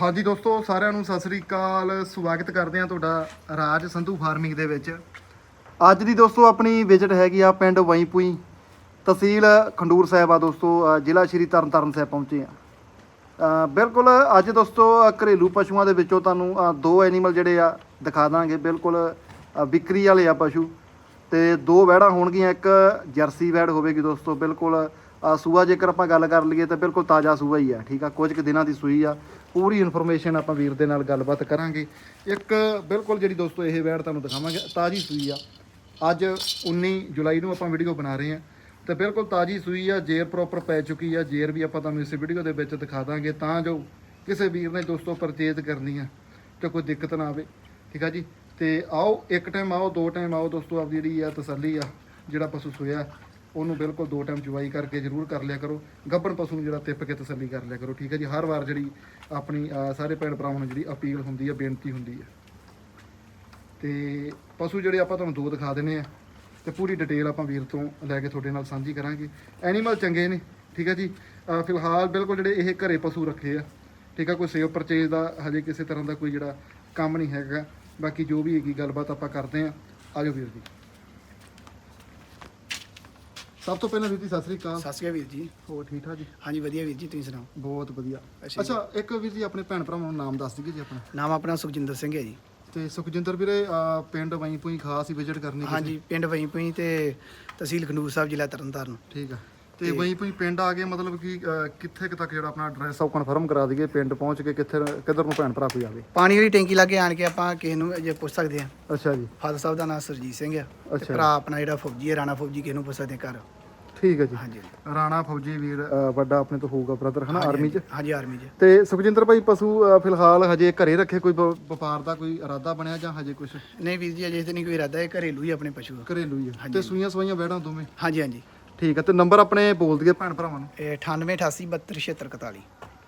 ਹਾਂਜੀ ਦੋਸਤੋ, ਸਾਰਿਆਂ ਨੂੰ ਸਤਿ ਸ੍ਰੀ ਅਕਾਲ। ਸਵਾਗਤ ਕਰਦੇ ਹਾਂ ਤੁਹਾਡਾ ਰਾਜ ਸੰਧੂ ਫਾਰਮਿੰਗ ਦੇ ਵਿੱਚ। ਅੱਜ ਦੀ ਦੋਸਤੋ, ਆਪਣੀ ਵਿਜ਼ਿਟ ਹੈਗੀ ਆ ਪਿੰਡ ਵਈਪੂਈ। ਤਹਿਸੀਲ ਖੰਡੂਰ ਸਾਹਿਬ ਆ ਦੋਸਤੋ ਜ਼ਿਲ੍ਹਾ ਸ਼੍ਰੀ ਤਰਨਤਾਰਨ ਸਾਹਿਬ ਪਹੁੰਚੇ ਆ ਬਿਲਕੁਲ ਅੱਜ ਦੋਸਤੋ ਘਰੇਲੂ ਪਸ਼ੂਆਂ ਦੇ ਵਿੱਚੋਂ ਤੁਹਾਨੂੰ ਦੋ ਐਨੀਮਲ ਜਿਹੜੇ ਆ ਦਿਖਾ ਦਾਂਗੇ। ਬਿਲਕੁਲ ਵਿਕਰੀ ਵਾਲੇ ਆ ਪਸ਼ੂ। ਤੇ ਦੋ ਵੈੜਾਂ ਹੋਣਗੀਆਂ, ਇੱਕ ਜਰਸੀ ਵੈੜ ਹੋਵੇਗੀ ਦੋਸਤੋ, ਬਿਲਕੁਲ ਸੂਆ ਜੇਕਰ ਆਪਾਂ ਗੱਲ ਕਰ ਲਈਏ ਤਾਂ ਬਿਲਕੁਲ ਤਾਜ਼ਾ ਸੂਆ ਹੀ ਆ, ਠੀਕ ਆ? ਕੁਝ ਕੁ ਦਿਨਾਂ ਦੀ ਸੂਈ ਆ। ਪੂਰੀ ਇਨਫੋਰਮੇਸ਼ਨ ਆਪਾਂ ਵੀਰ ਦੇ ਨਾਲ ਗੱਲਬਾਤ ਕਰਾਂਗੇ। ਇੱਕ ਬਿਲਕੁਲ ਜਿਹੜੀ ਦੋਸਤੋ ਇਹ ਵਹਿੜ ਤੁਹਾਨੂੰ ਦਿਖਾਵਾਂਗੇ, ਤਾਜ਼ੀ ਸੂਈ ਆ। ਅੱਜ 19 ਜੁਲਾਈ ਨੂੰ ਆਪਾਂ ਵੀਡੀਓ ਬਣਾ ਰਹੇ ਹਾਂ। ਤੇ ਬਿਲਕੁਲ ਤਾਜ਼ੀ ਸੂਈ ਆ, ਜੇਰ ਪ੍ਰੋਪਰ ਪੈ ਚੁੱਕੀ ਆ। ਜੇਰ ਵੀ ਆਪਾਂ ਤੁਹਾਨੂੰ ਇਸ ਵੀਡੀਓ ਦੇ ਵਿੱਚ ਦਿਖਾ ਦਾਂਗੇ, ਤਾਂ ਜੋ ਕਿਸੇ ਵੀਰ ਨੇ ਦੋਸਤੋ ਪਰਚੇਜ਼ ਕਰਨੀ ਆ, ਤੇ ਕੋਈ ਦਿੱਕਤ ਨਾ ਆਵੇ। ਠੀਕ ਆ ਜੀ? ਤੇ ਆਓ, ਇੱਕ ਟਾਈਮ ਆਓ, ਦੋ ਟਾਈਮ ਆਓ ਦੋਸਤੋ ਆਪਦੀ ਜਿਹੜੀ ਆ ਤਸੱਲੀ ਆ, ਜਿਹੜਾ ਪਸ਼ੂ ਸੋਇਆ ਉਹਨੂੰ ਬਿਲਕੁਲ ਦੋ ਟਾਈਮ ਚੁਵਾਈ ਕਰਕੇ ਜ਼ਰੂਰ ਕਰ ਲਿਆ ਕਰੋ। ਗੱਭਣ ਪਸ਼ੂ ਨੂੰ ਜਿਹੜਾ ਤਿੱਪ ਕੇ ਤਸੱਲੀ ਕਰ ਲਿਆ ਕਰੋ ਠੀਕ ਹੈ ਜੀ? ਹਰ ਵਾਰ ਜਿਹੜੀ ਆਪਣੀ ਅਹ, ਸਾਰੇ ਭੈਣ ਭਰਾਵਾਂ ਨੂੰ ਜਿਹੜੀ ਅਪੀਲ ਹੁੰਦੀ ਆ ਬੇਨਤੀ ਹੁੰਦੀ ਹੈ। ਤੇ ਪਸ਼ੂ ਜਿਹੜੇ ਆਪਾਂ ਤੁਹਾਨੂੰ ਦੋ ਦਿਖਾ ਦਿੰਨੇ ਆ ਤੇ ਪੂਰੀ ਡਿਟੇਲ ਆਪਾਂ ਵੀਰ ਤੋਂ ਲੈ ਕੇ ਤੁਹਾਡੇ ਨਾਲ ਸਾਂਝੀ ਕਰਾਂਗੇ। ਐਨੀਮਲ ਚੰਗੇ ਨੇ ਠੀਕ ਹੈ ਜੀ? ਅਹ ਫਿਲਹਾਲ ਬਿਲਕੁਲ ਜਿਹੜੇ ਇਹ ਘਰੇ ਪਸ਼ੂ ਰੱਖੇ ਆ ਠੀਕ ਆ ਕੋਈ ਸੇਵ ਪਰਚੇਜ ਦਾ ਹਜੇ ਕਿਸੇ ਤਰ੍ਹਾਂ ਦਾ ਕੋਈ ਜਿਹੜਾ ਕੰਮ ਨਹੀਂ ਹੈਗਾ। ਬਾਕੀ ਜੋ ਵੀ ਹੈਗੀ ਗੱਲਬਾਤ ਆਪਾਂ ਕਰਦੇ ਆ ਆਜੋ ਵੀਰ ਜੀ। ਸਭ ਤੋਂ ਪਹਿਲਾਂ ਵੀਰ ਜੀ ਸਤਿ ਸ੍ਰੀ ਅਕਾਲ। ਸਤਿ ਸ਼੍ਰੀ ਅਕਾਲ ਵੀਰ ਜੀ। ਹੋਰ ਠੀਕ ਠਾਕ ਜੀ? ਹਾਂਜੀ ਵਧੀਆ ਵੀਰ ਜੀ ਤੁਸੀਂ ਸੁਣਾਓ? ਬਹੁਤ ਵਧੀਆ। ਅੱਛਾ ਇੱਕ ਵੀਰ ਜੀ ਆਪਣੇ ਭੈਣ ਭਰਾਵਾਂ ਨੂੰ ਨਾਮ ਦੱਸ ਦਈਏ ਜੀ ਆਪਣਾ। ਨਾਮ ਆਪਣਾ ਸੁਖਜਿੰਦਰ ਸਿੰਘ ਹੈ ਜੀ। ਤੇ ਸੁਖਜਿੰਦਰ ਵੀਰੇ ਅਹ ਪਿੰਡ ਵਈ ਪੂਈ ਖਾਸ ਹੀ ਵਿਜ਼ਿਟ ਕਰਨੀ ਕਿਸੇ- ਹਾਂਜੀ ਪਿੰਡ ਵਈਪਈ ਤੇ ਤਹਿਸੀਲ ਖੰਡੂਰ ਸਾਹਿਬ ਜ਼ਿਲ੍ਹਾ ਤਰਨਤਾਰਨ। ਠੀਕ ਆ। ਤੇ ਵਈ ਪੂਈ ਪਿੰਡ ਆ ਗਏ ਮਤਲਬ ਕਿ ਅਹ, ਕਿੱਥੇ ਕੁ ਤੱਕ ਜਿਹੜਾ ਆਪਣਾ ਐਡਰੈਸ ਆ ਉਹ ਕਨਫਰਮ ਕਰਾ ਦਈਏ ਪਿੰਡ ਪਹੁੰਚ ਕੇ ਕਿੱਥੇ ਕਿੱਧਰ ਨੂੰ ਭੈਣ ਭਰਾ ਕੋਈ ਆਵੇ। ਪਾਣੀ ਵਾਲੀ ਟੈਂਕੀ ਲਾਗੇ ਆਣ ਕੇ ਆਪਾਂ ਕਿਸੇ ਨੂੰ ਜੇ ਪੁੱਛ ਸਕਦੇ ਹਾਂ। ਅੱਛਾ ਜੀ। ਫਾਦਰ ਸਾਹਿਬ ਦਾ ਨਾਮ ਸਰਜੀਤ ਸਿੰਘ ਆ। ਤੇ ਅੱਛਾ। ਭਰਾ ਆਪਣਾ ਜਿਹੜਾ ਫੌਜੀ ਹੈ ਰਾਣਾ ਫੌਜੀ ਕਿਸੇ ਨੂੰ ਪੁੱਛ ਸਕਦੇ ਘਰ। ਠੀਕ ਹੈ ਜੀ। ਹਾਂਜੀ ਰਾਣਾ ਫੌਜੀ ਵੀਰ ਅਹ, ਵੱਡਾ ਆਪਣੇ ਤੋਂ ਹੋਊਗਾ ਬ੍ਰਦਰ ਹਨਾ ਆਰਮੀ 'ਚ? ਹਾਂਜੀ ਆਰਮੀ 'ਚ। ਤੇ ਸੁਖਜਿੰਦਰ ਭਾਈ ਪਸ਼ੂ ਅਹ, ਫਿਲਹਾਲ ਹਜੇ ਘਰੇ ਰੱਖੇ ਕੋਈ ਵ- ਵਪਾਰ ਦਾ ਕੋਈ ਇਰਾਦਾ ਬਣਿਆ ਜਾਂ ਹਜੇ ਕੁਝ ਨਹੀਂ ਵੀਰ ਜੀ ਅਜੇ ਤੇ ਨਹੀਂ ਕੋਈ ਇਰਾਦਾ ਇਹ ਘਰੇਲੂ ਹੀ ਆਪਣੇ ਪਸ਼ੂ। ਆ। ਘਰੇਲੂ ਹੀ ਆ। ਤੇ ਸੂਈਆਂ ਸਵਾਈਆਂ ਵਹਿੜਾਂ ਦੋਵੇਂ? ਹਾਂਜੀ ਹਾਂਜੀ। ਠੀਕ ਆ ਤੇ ਨੰਬਰ ਆਪਣੇ ਬੋਲ ਦਈਏ ਭੈਣ ਭਰਾਵਾਂ ਨੂੰ। ਇਹ 98 88 72 76 41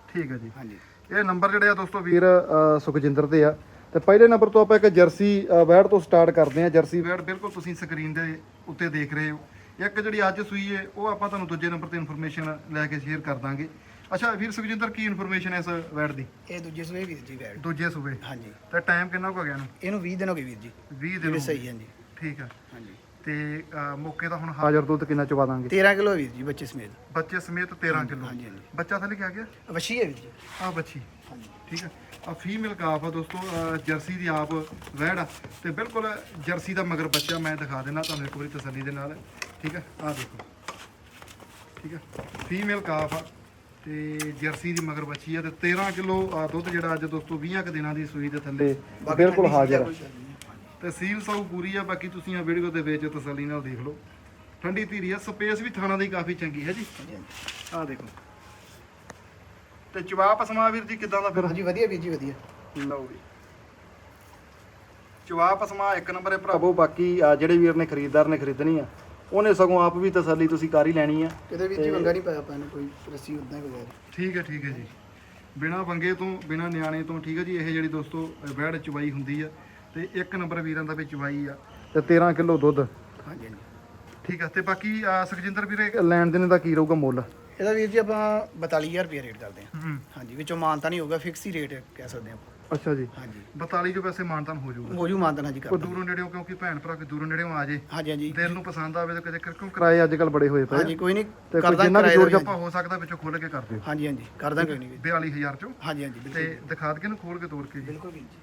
ਠੀਕ ਹੈ ਜੀ। ਹਾਂਜੀ। ਇਹ ਨੰਬਰ ਜਿਹੜੇ ਆ ਦੋਸਤੋ ਵੀਰ ਅ, ਸੁਖਜਿੰਦਰ ਦੇ ਆ। ਤੇ ਪਹਿਲੇ ਨੰਬਰ ਤੋਂ ਆਪਾਂ ਇੱਕ ਜਰਸੀ ਅ, ਵੈੜ ਤੋਂ ਸਟਾਰਟ ਕਰਦੇ ਆ ਜਰਸੀ ਵੈੜ ਬਿਲਕੁਲ ਤੁਸੀਂ ਸਕਰੀਨ ਦੇ ਉੱਤੇ ਦੇਖ ਰਹੇ ਹੋ। ਇੱਕ ਜਿਹੜੀ ਅੱਜ ਸੂਈ ਹੈ ਉਹ ਆਪਾਂ ਤੁਹਾਨੂੰ ਦੂਜੇ ਨੰਬਰ ਤੇ ਇਨਫੋਰਮੇਸ਼ਨ ਲੈ ਕੇ ਸ਼ੇਅਰ ਕਰ ਦਾਂਗੇ। ਅੱਛਾ ਵੀਰ ਸੁਖਜਿੰਦਰ ਕੀ ਇਨਫੋਰਮੇਸ਼ਨ ਹੈ ਇਸ ਵੈੜ ਦੀ? ਇਹ ਦੂਜੇ ਸੂਏ ਵੀਰ ਜੀ ਬੈਗ ਦੂਜੇ ਸੂਬੇ ਹਾਂਜੀ। ਤੇ ਟਾਈਮ ਕਿੰਨਾ ਕੁ ਹੋ ਗਿਆ ਇਹਨੂੰ? ਇਹਨੂੰ 20 ਦਿਨ ਹੋ ਗਏ ਵੀਰ ਜੀ। 20 ਦਿਨ ਹੋ ਗਏ। ਸਹੀ ਹਾਂਜੀ ਠੀਕ ਆ। ਹਾਂਜੀ। ਤੇ ਅ, ਮੌਕੇ ਦਾ ਹੁਣ ਹਾਜ਼ਰ ਦੁੱਧ ਕਿੰਨਾ ਚਵਾ ਦਾਂਗੇ? 13 ਕਿਲੋ ਵੀਰ ਜੀ ਬੱਚੇ ਸਮੇਤ। ਬੱਚੇ ਸਮੇਤ 13 ਕਿਲੋ। ਹਾਂਜੀ ਹਾਂਜੀ। ਬੱਚਾ ਥੱਲੇ ਕਿਆ ਗਿਆ? ਵਸ਼ੀ ਹੈ ਵੀਰ ਜੀ। ਆ ਬੱਚੀ ਹਾਂਜੀ। ਠੀਕ ਹੈ। ਆ ਫੀਮੇਲ ਕਾਫ ਆ ਦੋਸਤੋ ਅਹ ਜਰਸੀ ਦੀ ਆਪ ਵਹਿੜ ਆ। ਤੇ ਬਿਲਕੁਲ ਜਰਸੀ ਦਾ ਮਗਰ ਬੱਚਾ ਮੈਂ ਦਿਖਾ ਦੇਣਾ ਤੁਹਾਨੂੰ ਇੱਕ ਵਾਰੀ ਤਸੱਲੀ ਦੇ ਨਾਲ। ਠੀਕ ਹੈ। ਆ ਦੇਖੋ। ਠੀਕ ਹੈ। ਫੀਮੇਲ ਕਾਫ ਆ ਤੇ ਜਰਸੀ ਦੀ ਮਗਰ ਬੱਚੀ ਆ ਤੇ 13 ਕਿਲੋ ਦੁੱਧ ਜਿਹੜਾ ਅੱਜ ਦੋਸਤੋ 20 ਕੁ ਦਿਨਾਂ ਦੀ ਸੂਈ ਦੇ ਥੱਲੇ। ਬਿਲਕੁਲ ਹਾਜ਼ਰ ਆ। ਤੇ ਸੀਲ ਸਾਊ ਪੂਰੀ ਆ ਬਾਕੀ ਤੁਸੀਂ ਆ ਵੀਡੀਓ ਦੇ ਵਿੱਚ ਤਸੱਲੀ ਨਾਲ ਦੇਖ ਲਓ। ਠੰਡੀ ਧੀਰੀ ਆ ਸਪੇਸ ਵੀ ਥਾਣਾ ਦੀ ਕਾਫੀ ਚੰਗੀ ਹੈ ਜੀ। ਆ ਦੇਖੋ। ਤੇ ਜਵਾਬ ਸਮਾ ਵੀਰ ਜੀ ਕਿਦਾਂ ਦਾ ਫਿਰ? ਹਾਂਜੀ ਵਧੀਆ ਵੀਰ ਜੀ ਵਧੀਆ। ਲਓ ਵੀ ਜਵਾਬ ਸਮਾ ਇੱਕ ਨੰਬਰ ਹੈ ਭਰਾਵੋ ਬਾਕੀ ਆ ਜਿਹੜੇ ਵੀਰ ਨੇ ਖਰੀਦਦਾਰ ਨੇ ਖਰੀਦਣੀ ਆ ਉਹਨੇ ਸਗੋਂ ਆਪ ਵੀ ਤਸੱਲੀ ਤੁਸੀਂ ਕਰ ਹੀ ਲੈਣੀ ਆ। ਕਿਤੇ ਵੀਰ ਜੀ ਵੰਗਾ ਨਹੀਂ ਪਾਇਆ ਨੂੰ ਕੋਈ ਰੱਸੀ ਉਦਾਂ ਹੀ ਬਗੈਰ ਠੀਕ ਹੈ ਠੀਕ ਹੈ ਜੀ। ਬਿਨਾ ਵੰਗੇ ਤੋਂ ਬਿਨਾ ਨਿਆਣੇ ਤੋਂ ਠੀਕ ਹੈ ਜੀ ਇਹ ਜਿਹੜੀ ਦੋਸਤੋ ਵਹਿੜ ਚਵਾਈ ਹੁੰਦੀ ਆ ਤੇ ਇੱਕ ਨੰਬਰ ਵੀਰਾਂ ਦਾ ਵੀ ਚਵਾਈ ਆ। ਤੇ 13 ਕਿਲੋ ਦੁੱਧ। ਹਾਂਜੀ ਹਾਂਜੀ। ਠੀਕ ਹੈ ਤੇ ਬਾਕੀ ਆ, ਸੁਖਜਿੰਦਰ ਵੀਰੇ ਲੈਣ ਦੇਣ ਦਾ ਕੀ ਰਹੂਗਾ ਮੁੱਲ? ਇਹਦਾ ਵੀਰ ਜੀ ਆਪਾਂ 42000 ਰੁਪਏ ਰੇਟ ਕਰਦੇ ਹਾਂ। ਹੂੰ। ਹਾਂਜੀ ਵਿੱਚੋਂ ਮਾਨਤਾ ਨਹੀਂ ਹੋਊਗਾ ਫਿਕਸ ਹੀ ਰੇਟ ਕਹਿ ਸਕਦੇ ਹਾਂ ਅੱਛਾ ਜੀ। ਹਾਂਜੀ। 42 ਜੋ ਵੈਸੇ ਮਾਨਤਾਨ ਹੋ ਜਾਊਗਾ। ਹੋ ਜੂ ਮਾਨਤਾ ਹਾਂਜੀ ਕੋਈ ਕਰ ਦੂਰੋਂ ਨੇੜਿਓਂ ਕਿਉਂਕਿ ਭੈਣ ਭਰਾ ਕੋਈ ਦੂਰੋਂ ਨੇੜਿਓਂ ਆ ਜੇ। ਹਾਂਜੀ ਹਾਂਜੀ। ਦਿਲ ਨੂੰ ਪਸੰਦ ਆਵੇ ਤਾਂ ਕਦੇ ਕਿਉਂ ਕਿਰਾਏ ਅੱਜ ਕੱਲ ਬੜੇ ਹੋਏ ਪਏ ਆ। ਹਾਂਜੀ ਕੋਈ ਨਹੀਂ ਤੇ ਕੋਈ ਕਰਦਾ ਜਿੰਨਾ ਵੀ ਕਿਰਾਏ ਜੋੜ ਦਾ ਵੀ ਜੱਪਾ ਹੋ ਸਕਦਾ ਵਿੱਚੋਂ ਖੋਲ ਕੇ ਕਰ ਦਿਓ। ਹਾਂਜੀ ਹਾਂਜੀ ਕਰਦਾ ਕੋਈ ਨਹੀਂ ਵੀਰ। 42000 ਚੋਂ। ਹਾਂਜੀ ਹਾਂਜੀ ਬਿਲਕੁਲ। ਤੇ ਦਿਖਾ ਕੇ ਨੂੰ ਖੋਲ ਕੇ ਤੋੜ ਕੇ ਜੀ। ਬਿਲਕੁਲ ਵੀਰ ਜੀ।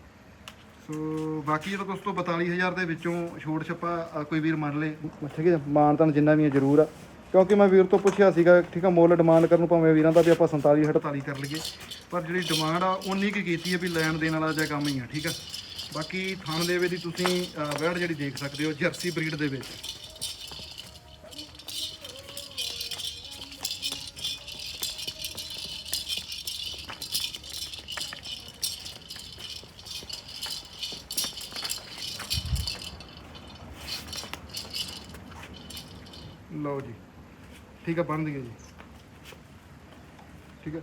ਸੋ ਬਾਕੀ ਜਿਹੜਾ ਦੋਸਤੋ 42000 ਦੇ ਵਿੱਚੋਂ ਛੋੜ ਛੱਪਾ ਅ, ਕੋਈ ਵੀਰ ਮੰਨ ਲੇ। ਠੀਕ ਹੈ ਮਾਨ ਤਾਂ ਜਿੰਨਾ ਵੀ ਹੈ ਜ਼ਰੂਰ ਆ। ਕਿਉਂਕਿ ਮੈਂ ਵੀਰ ਤੋਂ ਪੁੱਛਿਆ ਸੀਗਾ ਠੀਕ ਆ ਮੁੱਲ ਡਿਮਾਂਡ ਕਰਨ ਨੂੰ ਭਾਵੇਂ ਵੀਰਾਂ ਦਾ ਵੀ ਆਪਾਂ 47 48 ਕਰ ਲਈਏ। ਪਰ ਜਿਹੜੀ ਡਿਮਾਂਡ ਆ ਉਨੀ ਕੀ ਕੀਤੀ ਹੈ ਵੀ ਲੈਣ ਦੇਣ ਵਾਲਾ ਜਿਹਾ ਕੰਮ ਹੀ ਆ ਠੀਕ ਆ। ਬਾਕੀ ਥਣ ਦੇਵੇ ਦੀ ਤੁਸੀਂ ਅ, ਵੈੜ ਜਿਹੜੀ ਦੇਖ ਸਕਦੇ ਹੋ ਜਰਸੀ ਬਰੀਡ ਦੇ ਵਿੱਚ। ਠੀਕ ਆ ਬਣ ਗਏ ਜੀ। ਠੀਕ ਆ।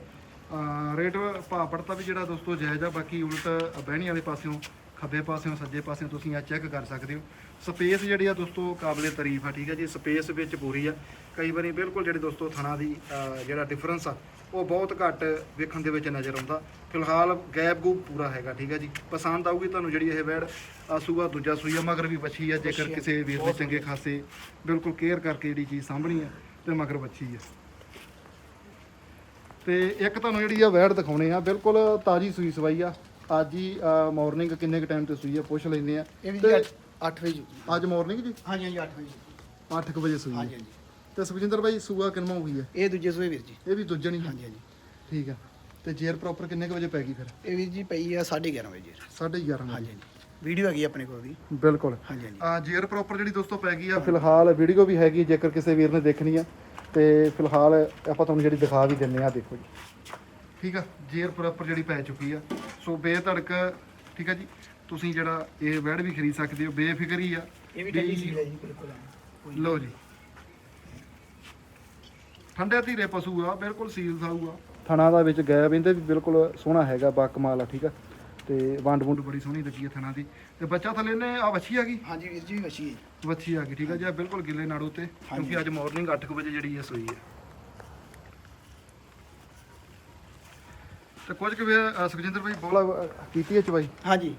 ਰੇਟ ਭਾਅ ਪੜਤਾ ਵੀ ਜਿਹੜਾ ਦੋਸਤੋ ਜਾਇਜ਼ ਆ ਬਾਕੀ ਉਲਟ ਬਹਿਣੀ ਵਾਲੇ ਪਾਸਿਓਂ ਖੱਬੇ ਪਾਸਿਓਂ ਸੱਜੇ ਪਾਸਿਓਂ ਤੁਸੀਂ ਆ ਚੈੱਕ ਕਰ ਸਕਦੇ ਹੋ। ਸਪੇਸ ਜਿਹੜੀ ਆ ਦੋਸਤੋ ਕਾਬਲੇ ਤਾਰੀਫ ਆ ਠੀਕ ਹੈ ਜੀ। ਸਪੇਸ ਵਿੱਚ ਪੂਰੀ ਆ। ਕਈ ਵਾਰੀ ਬਿਲਕੁਲ ਜਿਹੜੇ ਦੋਸਤੋ ਥਣਾ ਦੀ ਜਿਹੜਾ ਡਿਫਰੈਂਸ ਆ ਉਹ ਬਹੁਤ ਘੱਟ ਵੇਖਣ ਦੇ ਵਿੱਚ ਨਜ਼ਰ ਆਉਂਦਾ। ਫਿਲਹਾਲ ਗੈਪ ਗੂਪ ਪੂਰਾ ਹੈਗਾ ਠੀਕ ਹੈ ਜੀ। ਪਸੰਦ ਆਊਗੀ ਤੁਹਾਨੂੰ ਜਿਹੜੀ ਇਹ ਵੈੜ ਆ ਸੂਆ ਦੂਜਾ ਸੂਈ ਆ ਮਗਰ ਵੀ ਬੱਚੀ ਆ ਜੇਕਰ। ਕਿਸੇ ਵੀਰ ਨੇ ਚੰਗੇ ਖਾਸੇ ਬਿਲਕੁਲ ਕੇਅਰ ਕਰਕੇ ਜਿਹੜੀ ਚੀਜ਼ ਸਾਂਭਣੀ ਆ ਤੇ ਮਗਰ ਬੱਚੀ ਆ। ਤੇ ਇੱਕ ਤੁਹਾਨੂੰ ਜਿਹੜੀ ਆ ਵੈੜ ਦਿਖਾਉਣੇ ਆ ਬਿਲਕੁਲ ਤਾਜੀ ਸੂਈ ਸਵਾਈ ਆ। ਅੱਜ ਹੀ ਮਾਰਨਿੰਗ ਕਿੰਨੇ ਕੁ ਟਾਈਮ ਤੇ ਸੂਈ ਆ ਪੁੱਛ ਲੈਂਦੇ ਆ। ਇਹ ਵੀ ਤੇ 8 ਵਜੇ। ਅੱਜ ਮਾਰਨਿੰਗ ਜੀ? ਹਾਂਜੀ ਹਾਂਜੀ 8 ਵਜੇ। 8 ਵਜੇ ਸੂਈ ਹਾਂਜੀ ਤੇ ਸੁਖਜਿੰਦਰ ਭਾਈ ਸੂਆ ਕਿੰਨਾ ਹੋਈ ਹੈ ਇਹ ਦੂਜੇ ਸੂਏ ਵੀਰ ਜੀ। ਇਹ ਵੀ ਦੁੱਜਣੀ ਹੈ ਹਾਂਜੀ ਹਾਂਜੀ। ਠੀਕ ਆ। ਤੇ ਜੇਰ ਪ੍ਰੋਪਰ ਕਿੰਨੇ ਕੁ ਵਜੇ ਪੈ ਗਈ ਫਿਰ? ਇਹ ਵੀਰ ਜੀ ਪਈ ਆ 11:30 ਵਜੇ। ਜੀ। 11:30 ਹਾਂਜੀ ਹਾਂਜੀ। ਵੀਡੀਓ ਹੈਗੀ ਆਪਣੇ ਕੋਲ ਵੀ। ਬਿਲਕੁਲ। ਹਾਂਜੀ ਹਾਂਜੀ। ਆ ਜੇਰ ਪ੍ਰੋਪਰ ਜਿਹੜੀ ਦੋਸਤੋ ਪੈ ਗਈ ਆ। ਫਿਲਹਾਲ ਵੀਡੀਓ ਵੀ ਹੈਗੀ ਜੇਕਰ ਕਿਸੇ ਵੀਰ ਨੇ ਦੇਖਣੀ ਆ। ਤੇ ਫਿਲਹਾਲ ਆਪਾਂ ਤੁਹਾਨੂੰ ਜਿਹੜੀ ਦਿਖਾ ਵੀ ਦਿੰਨੇ ਆ ਦੇਖੋ ਜੀ। ਠੀਕ ਆ ਜੇਰ ਪ੍ਰੋਪਰ ਜਿਹੜੀ ਪੈ ਚੁੱਕੀ ਆ। ਸੋ ਬੇਧੜਕ ਠੀਕ ਆ ਜੀ ਤੁਸੀਂ ਜਿਹੜਾ ਇਹ ਵੈੜ ਵੀ ਖਰੀਦ ਸਕਦੇ ਹੋ ਬੇਫਿਕਰੀ ਆ। ਇਹ ਵੀ ਜੀ ਬਿਲਕੁਲ ਲਓ ਜੀ। ਠੰਡੇ ਧੀਰੇ ਪਸ਼ੂ ਆ ਬਿਲਕੁਲ ਸੀਲ ਸਾਊ ਆ। ਥਣਾ ਦਾ ਵਿੱਚ ਗੈਬ ਇਹਦੇ ਵੀ ਬਿਲਕੁਲ ਸੋਹਣਾ ਹੈਗਾ ਬਾਕਮਾਲ ਆ ਠੀਕ ਆ। ਤੇ ਵੰਡ ਵੁੰਡ ਬੜੀ ਸੋਹਣੀ ਲੱਗੀ ਆ ਥਣਾ ਦੀ। ਤੇ ਬੱਚਾ ਥੱਲੇ ਨੇ ਆ ਵੱਛੀ ਆ ਗਈ? ਹਾਂਜੀ ਵੀਰ ਜੀ ਵਸ਼ੀ ਹੈ ਵੱਛੀ ਆ ਗਈ ਠੀਕ ਆ ਜੀ ਆਹ ਬਿਲਕੁਲ ਗਿੱਲੇ ਨਾੜੂ ਤੇ ਕਿਉਂਕਿ ਅੱਜ ਮਾਰਨਿੰਗ 8 ਵਜੇ ਜਿਹੜੀ ਇਹ ਸੋਈ ਹੈ ਤੇ ਕੁਝ ਕਿ ਵੀ ਅ, ਸੁਖਜਿੰਦਰ ਭਾਈ ਬੋਲਾ ਕੀਤੀ ਹੈ ਚਵਾਈ? ਹਾਂਜੀ।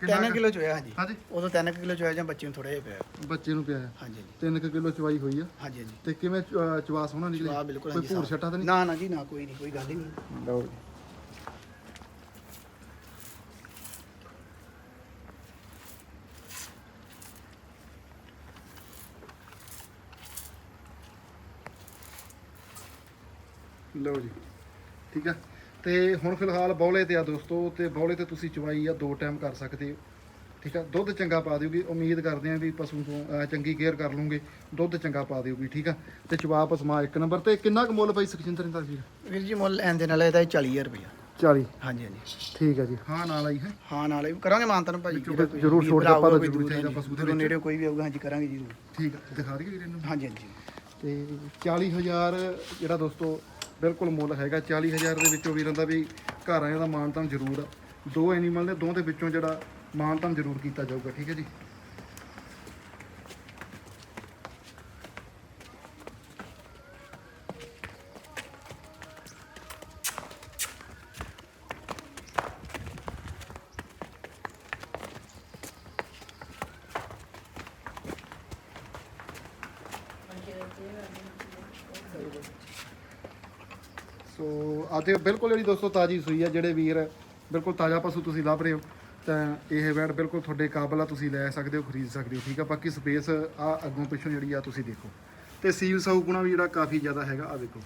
ਕਿੰਨਾ 3 ਕੁ? ਕਿਲੋ ਚ ਹੋਇਆ ਹਾਂਜੀ। ਹਾਂਜੀ। ਉਦੋਂ 3 ਕਿਲੋ ਚ ਹੋਇਆ ਜਾਂ ਬੱਚੇ ਨੂੰ ਥੋੜਾ ਜਿਹਾ ਪਿਆ। ਬੱਚੇ ਨੂੰ ਪਿਆ ਹੈ ਹਾਂਜੀ ਹਾਂਜੀ। 3 ਕਿਲੋ ਚਵਾਈ ਹੋਈ ਆ। ਹਾਂਜੀ ਹਾਂਜੀ। ਤੇ ਕਿਵੇਂ ਚਵਾ ਸੋਹਣਾ ਨਿਕਲੀ ਜਵਾਬ ਬਿਲਕੁਲ ਕੋਈ ਹਾਂਜੀ ਭੂਰ। ਛੱਟਾ ਤਾਂ ਨਹੀਂ? ਨਾ ਨਾ ਜੀ ਨਾ ਕੋਈ ਨਹੀਂ ਕੋਈ ਗੱਲ ਹੀ ਨਹੀਂ। ਲਓ ਜੀ। ਲਓ ਜੀ। ਠੀਕ ਆ? ਤੇ ਹੁਣ ਫਿਲਹਾਲ ਬੌਲੇ ਤੇ ਆ ਦੋਸਤੋ ਤੇ ਬੌਲੇ ਤੇ ਤੁਸੀਂ ਚਵਾਈ ਆ ਦੋ ਟਾਈਮ ਕਰ ਸਕਦੇ ਹੋ। ਠੀਕ ਆ? ਦੁੱਧ ਚੰਗਾ ਪਾ ਦਿਓਗੀ ਉਮੀਦ ਕਰਦੇ ਆ ਵੀ ਪਸ਼ੂ ਤੋਂ ਚੰਗੀ ਕੇਅਰ ਕਰ ਲੂਗੇ। ਦੁੱਧ ਚੰਗਾ ਪਾ ਦਿਓਗੀ ਠੀਕ ਆ? ਤੇ ਚਵਾ ਪਸਮਾ ਇੱਕ ਨੰਬਰ ਤੇ ਕਿੰਨਾ ਕੁ ਮੁੱਲ ਪਈ ਸੁਖਜਿੰਦਰ ਦਾ ਵੀਰ ਵੀਰ ਜੀ ਮੁੱਲ ਐਂ ਦੇ ਨਾਲ ਇਹਦਾ 40000 ਰੁਪਇਆ। 40 ਹਾਂਜੀ ਹਾਂਜੀ। ਠੀਕ ਆ ਜੀ। ਹਾਂ ਨਾਲ ਆਈ ਹੈ। ਹਾਂ ਨਾਲੇ ਕਰਾਂਗੇ ਮਾਨਤਨ ਕੋਈ ਜ਼ਰੂਰ ਆਪਾਂ ਤਾਂ ਕੋਈ ਜ਼ਰੂਰ ਚਾਹੀਦਾ ਪਸ਼ੂ ਦੇ। ਨੇੜੇ ਕੋਈ ਵੀ ਆਊਗਾ ਹਾਂਜੀ ਕਰਾਂਗੇ ਜਰੂਰ। ਠੀਕ ਆ। ਦਿਖਾ ਦਈਏ ਵੀਰ ਇਹਨੂੰ। ਹਾਂਜੀ ਹਾਂਜੀ। ਤੇ 40000 ਜਿਹੜਾ ਦੋਸਤੋ ਬਿਲਕੁਲ ਮੁੱਲ ਹੈਗਾ। 40000 ਦੇ ਵਿੱਚੋਂ ਵੀਰਾਂ ਦਾ ਵੀ ਘਰ ਆਇਆ ਦਾ ਮਾਨਤਾਨ ਜ਼ਰੂਰ ਆ। ਦੋ ਐਨੀਮਲ ਨੇ ਦੋ ਦੇ ਵਿੱਚੋਂ ਜਿਹੜਾ ਮਾਨਤਾਨ ਜ਼ਰੂਰ ਕੀਤਾ ਜਾਊਗਾ, ਠੀਕ ਹੈ ਜੀ ਸੋ ਅੱਜ ਬਿਲਕੁਲ ਜਿਹੜੀ ਦੋਸਤੋ ਤਾਜੀ ਸੂਈ ਆ, ਜਿਹੜੇ ਵੀਰ ਬਿਲਕੁਲ ਤਾਜ਼ਾ ਪਸ਼ੂ ਤੁਸੀਂ ਲੱਭ ਰਹੇ ਹੋ, ਤਾਂ ਇਹ ਵੈੜ ਬਿਲਕੁਲ ਤੁਹਾਡੇ ਕਾਬਲ ਆ, ਤੁਸੀਂ ਲੈ ਸਕਦੇ ਹੋ, ਖਰੀਦ ਸਕਦੇ ਹੋ, ਠੀਕ ਆ? ਬਾਕੀ ਸਪੇਸ ਆ ਅੱਗੋਂ ਪਿੱਛੋਂ ਜਿਹੜੀ ਆ ਤੁਸੀਂ ਦੇਖੋ। ਤੇ ਸੀਲ ਗੁਣਾ ਵੀ ਜਿਹੜਾ ਕਾਫੀ ਜ਼ਿਆਦਾ ਹੈਗਾ, ਆ ਦੇਖੋ।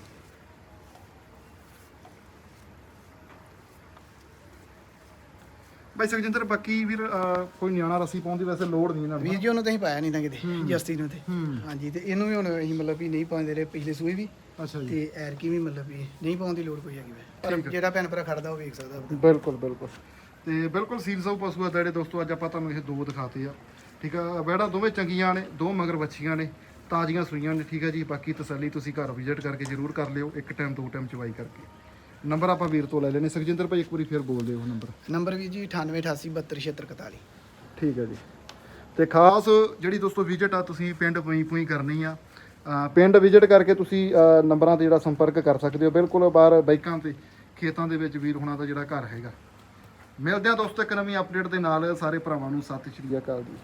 ਬਾਈ ਸੁਖਜਿੰਦਰ ਬਾਕੀ ਵੀਰ ਅਹ, ਕੋਈ ਨਿਆਣਾ ਰੱਸੀ ਪਾਉਣ ਦੀ ਵੈਸੇ ਲੋੜ ਨਹੀਂ ਇਹਨਾਂ ਨੂੰ। ਵੀਰ ਜੀ ਉਹਨੂੰ ਤਾਂ ਅਸੀਂ ਪਾਇਆ ਨਹੀਂ ਨਾ ਕਿਤੇ। ਜਸਤੀ ਨੂੰ ਤੇ। ਹਾਂਜੀ ਤੇ ਇਹਨੂੰ ਵੀ ਹੁਣ ਅਸੀਂ ਮਤਲਬ ਵੀ ਨਹੀਂ ਪਾਉਂਦੇ ਰਹੇ ਪਿਛਲੇ ਸੂਏ ਵੀ। ਅੱਛਾ ਜੀ। ਤੇ ਐਰਕੀ ਵੀ ਮਤਲਬ ਵੀ ਨਹੀਂ ਪਾਉਣ ਦੀ ਲੋੜ ਕੋਈ ਹੈਗੀ ਵੈ ਪਰ। ਜਿਹੜਾ ਭੈਣ ਭਰਾ ਖੜਦਾ ਉਹ ਵੇਖ ਸਕਦਾ। ਬਿਲਕੁਲ ਬਿਲਕੁਲ। ਤੇ ਬਿਲਕੁਲ ਸੀਲ ਸਾਊ ਪਸ਼ੂ ਆ ਜਿਹੜੇ ਦੋਸਤੋ ਅੱਜ ਆਪਾਂ ਤੁਹਾਨੂੰ ਇਹ ਦੋ ਦਿਖਾਤੇ ਆ। ਠੀਕ ਆ ਵੈੜਾ ਦੋਵੇਂ ਚੰਗੀਆਂ ਨੇ ਦੋ ਮਗਰ ਵੱਛੀਆਂ ਨੇ ਤਾਜ਼ੀਆਂ ਸੂਈਆਂ ਨੇ। ਠੀਕ ਆ ਜੀ ਬਾਕੀ ਤਸੱਲੀ ਤੁਸੀਂ ਘਰ ਵਿਜ਼ਿਟ ਕਰਕੇ ਜ਼ਰੂਰ ਕਰ ਲਿਓ ਇੱਕ ਟਾਈਮ ਦੋ ਟਾਈਮ ਚਵਾਈ ਕਰਕੇ। ਨੰਬਰ ਆਪਾਂ ਵੀਰ ਤੋਂ ਲੈ ਲੈਣੇ ਸੁਖਜਿੰਦਰ ਭਾਈ ਇੱਕ ਵਾਰੀ ਫੇਰ ਬੋਲ ਦਿਓ ਉਹ ਨੰਬਰ। ਨੰਬਰ ਵੀਰ ਜੀ 9888727641 ਠੀਕ ਹੈ ਜੀ। ਤੇ ਖਾਸ ਜਿਹੜੀ ਦੋਸਤੋ ਵਿਜ਼ਿਟ ਆ ਤੁਸੀਂ ਪਿੰਡ ਪੂਈ ਪੂਈ ਕਰਨੀ ਆ। ਪਿੰਡ ਵਿਜ਼ਿਟ ਕਰਕੇ ਤੁਸੀਂ ਨੰਬਰਾਂ ਤੇ ਜਿਹੜਾ ਸੰਪਰਕ ਕਰ ਸਕਦੇ ਹੋ। ਬਿਲਕੁਲ ਬਾਹਰ ਬਾਈਕਾਂ ਤੇ ਖੇਤਾਂ ਦੇ ਵਿੱਚ ਵੀਰ ਹੁਣਾਂ ਦਾ ਜਿਹੜਾ ਘਰ ਹੈਗਾ। ਮਿਲਦੇ ਆ ਦੋਸਤੋ ਇੱਕ ਨਵੀਂ ਅਪਡੇਟ ਦੇ ਨਾਲ। ਸਾਰੇ ਭਰਾਵਾਂ ਨੂੰ ਸਤਿ ਸ਼੍ਰੀ ਅਕਾਲ ਜੀ।